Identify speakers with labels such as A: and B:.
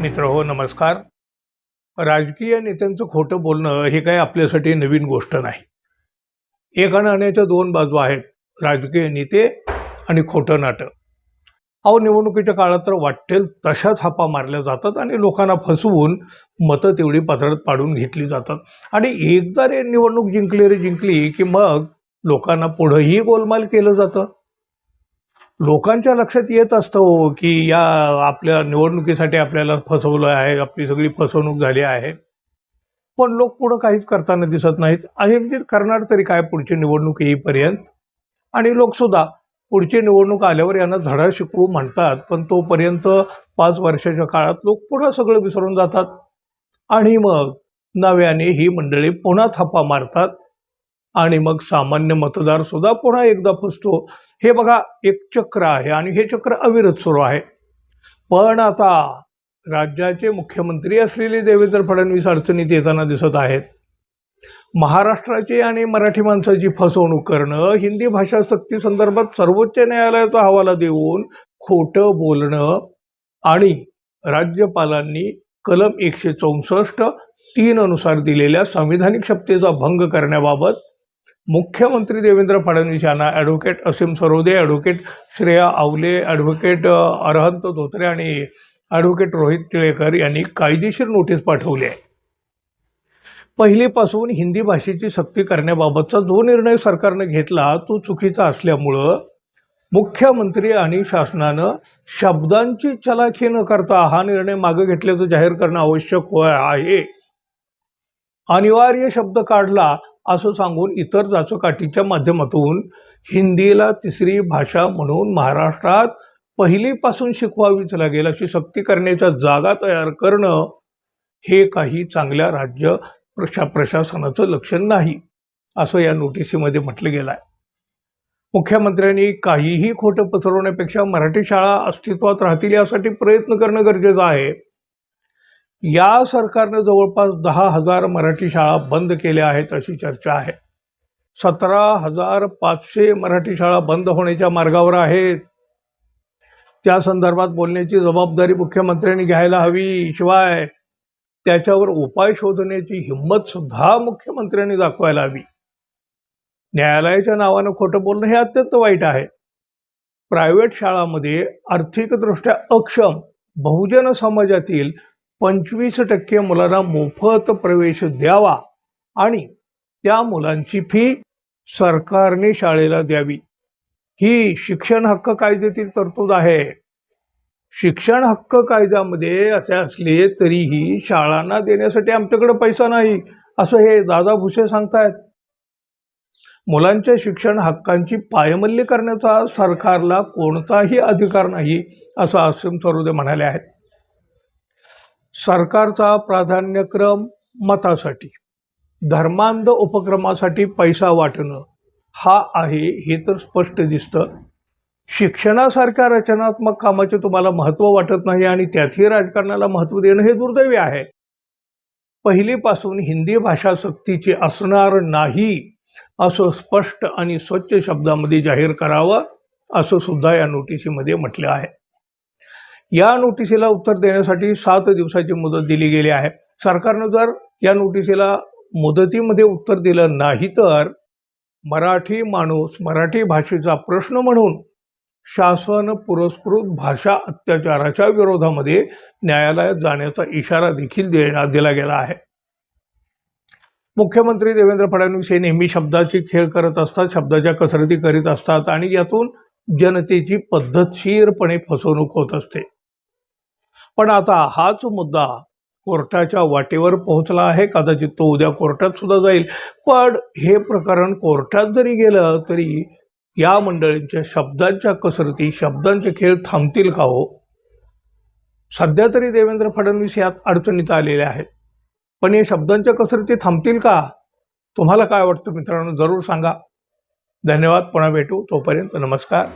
A: मित्र हो नमस्कार. राजकीय नेत्यांचं खोटं बोलणं हे काही आपल्यासाठी नवीन गोष्ट नाही. एका नाण्याच्या दोन बाजू आहेत राजकीय नेते आणि खोटं नाटक. अहो निवडणुकीच्या काळात तर वाटेल तशा थापा मारल्या जातात आणि लोकांना फसवून मतं तेवढी पत्रात पाडून घेतली जातात. आणि एकदा रे निवडणूक जिंकली रे जिंकली की मग लोकांना पुढंही गोलमाल केलं जातं. लोकांच्या लक्षात येत असतं हो की या आपल्या निवडणुकीसाठी आपल्याला फसवलं आहे आपली सगळी फसवणूक झाली आहे. पण लोक पुढं काहीच करताना दिसत नाहीत. असे म्हणजे करणार तरी काय पुढची निवडणूक येईपर्यंत? आणि लोकसुद्धा पुढची निवडणूक आल्यावर यांना धडा शिकवू म्हणतात पण तोपर्यंत पाच वर्षाच्या काळात लोक पुन्हा सगळं विसरून जातात. आणि मग नव्याने ही मंडळी पुन्हा थापा मारतात. आणि मग सामान्य मतदार सुद्धा पुन्हा एकदा फसतो. हे बघा एक चक्र आहे आणि हे चक्र अविरत सुरू आहे. पण आता राज्याचे मुख्यमंत्री असलेले देवेंद्र फडणवीस अडचणीत येताना दिसत आहेत. महाराष्ट्राची आणि मराठी माणसाची फसवणूक करणं हिंदी भाषा सक्ती संदर्भात सर्वोच्च न्यायालयाचा हवाला देऊन खोटं बोलणं आणि राज्यपालांनी कलम एकशे चौसष्ट तीन अनुसार दिलेल्या संविधानिक शक्तीचा भंग करण्याबाबत मुख्यमंत्री देवेंद्र फडणवीस यांना advocate Asim Sarode advocate Shreya Awale advocate Arhant Dhotre आणि ॲडव्होकेट रोहित टिळेकर यांनी कायदेशीर नोटीस पाठवली. आहे पहिलीपासून हिंदी भाषेची सक्ती करण्याबाबतचा जो निर्णय सरकारनं घेतला तो चुकीचा असल्यामुळं मुख्यमंत्री आणि शासनानं शब्दांची चलाखी न करता हा निर्णय मागे घेतल्याचं जाहीर करणं आवश्यक होय आहे. अनिवार्य शब्द काढला असं सांगून इतर जाचोकाठीच्या माध्यमातून हिंदीला तिसरी भाषा म्हणून महाराष्ट्रात पहिलीपासून शिकवावीच लागेल अशी सक्ती करण्याच्या जागा तयार करणं हे काही चांगल्या राज्य प्रशा प्रशासनाचं लक्षण नाही असं या नोटिसीमध्ये म्हटलं गेलं आहे मुख्यमंत्र्यांनी काहीही खोटं पसरवण्यापेक्षा मराठी शाळा अस्तित्वात राहतील यासाठी प्रयत्न करणं गरजेचं आहे. या सरकारनं जवळपास दहा हजार मराठी शाळा बंद केल्या आहेत अशी चर्चा आहे. सतरा हजार पाचशे मराठी शाळा बंद होण्याच्या मार्गावर आहेत. त्या संदर्भात बोलण्याची जबाबदारी मुख्यमंत्र्यांनी घ्यायला हवी. शिवाय त्याच्यावर उपाय शोधण्याची हिंमत सुद्धा मुख्यमंत्र्यांनी दाखवायला हवी. न्यायालयाच्या नावानं खोटं बोलणं हे अत्यंत वाईट आहे. प्रायव्हेट शाळांमध्ये आर्थिकदृष्ट्या अक्षम बहुजन समाजातील पंचवीस टक्के मुलांना मोफत प्रवेश द्यावा आणि त्या मुलांची फी सरकारने शाळेला द्यावी. ही शिक्षण हक्क कायद्यातील तरतूद आहे. शिक्षण हक्क कायद्यामध्ये असे असले तरीही शाळांना देण्यासाठी आमच्याकडे पैसा नाही असं हे दादा भुसे सांगतायत. मुलांच्या शिक्षण हक्कांची पायमल्ली करण्याचा सरकारला कोणताही अधिकार नाही असं असीम सरोदे म्हणाले आहेत. सरकारचा प्राधान्यक्रम मतासाठी धर्मांध उपक्रमासाठी पैसा वाटणं हा आहे हे तर स्पष्ट दिसतं. शिक्षणासारख्या रचनात्मक कामाचे तुम्हाला महत्त्व वाटत नाही आणि त्यातही राजकारणाला महत्त्व देणं हे दुर्दैवी आहे. पहिलीपासून हिंदी भाषा सक्तीची असणार नाही असं स्पष्ट आणि स्वच्छ शब्दामध्ये जाहीर करावं असं सुद्धा या नोटिसीमध्ये म्हटलं आहे. या नोटिसीला उत्तर देण्यासाठी सात दिवसाची मुदत दिली गेली आहे. सरकारनं जर या नोटिसीला मुदतीमध्ये उत्तर दिलं नाही तर मराठी माणूस मराठी भाषेचा प्रश्न म्हणून शासन पुरस्कृत भाषा अत्याचाराच्या विरोधामध्ये न्यायालयात जाण्याचा इशारा देखील देण्यात दिला गेला आहे. मुख्यमंत्री देवेंद्र फडणवीस हे नेहमी शब्दाची खेळ करत असतात शब्दाच्या कसरती करीत असतात आणि यातून जनतेची पद्धतशीरपणे फसवणूक होत असते. पण आता हाच मुद्दा कोर्टाच्या वाटेवर पोहोचला आहे. कदाचित तो उद्या कोर्टात सुद्धा जाईल. पण हे प्रकरण कोर्टात जरी गेलं तरी या मंडळींच्या शब्दांच्या कसरती शब्दांचे खेळ थांबतील का हो? सध्या तरी देवेंद्र फडणवीस यात अडचणीत आलेले आहेत. पण या शब्दांच्या कसरती थांबतील का? तुम्हाला काय वाटतं मित्रांनो? जरूर सांगा. धन्यवाद. पुन्हा भेटू. तोपर्यंत नमस्कार.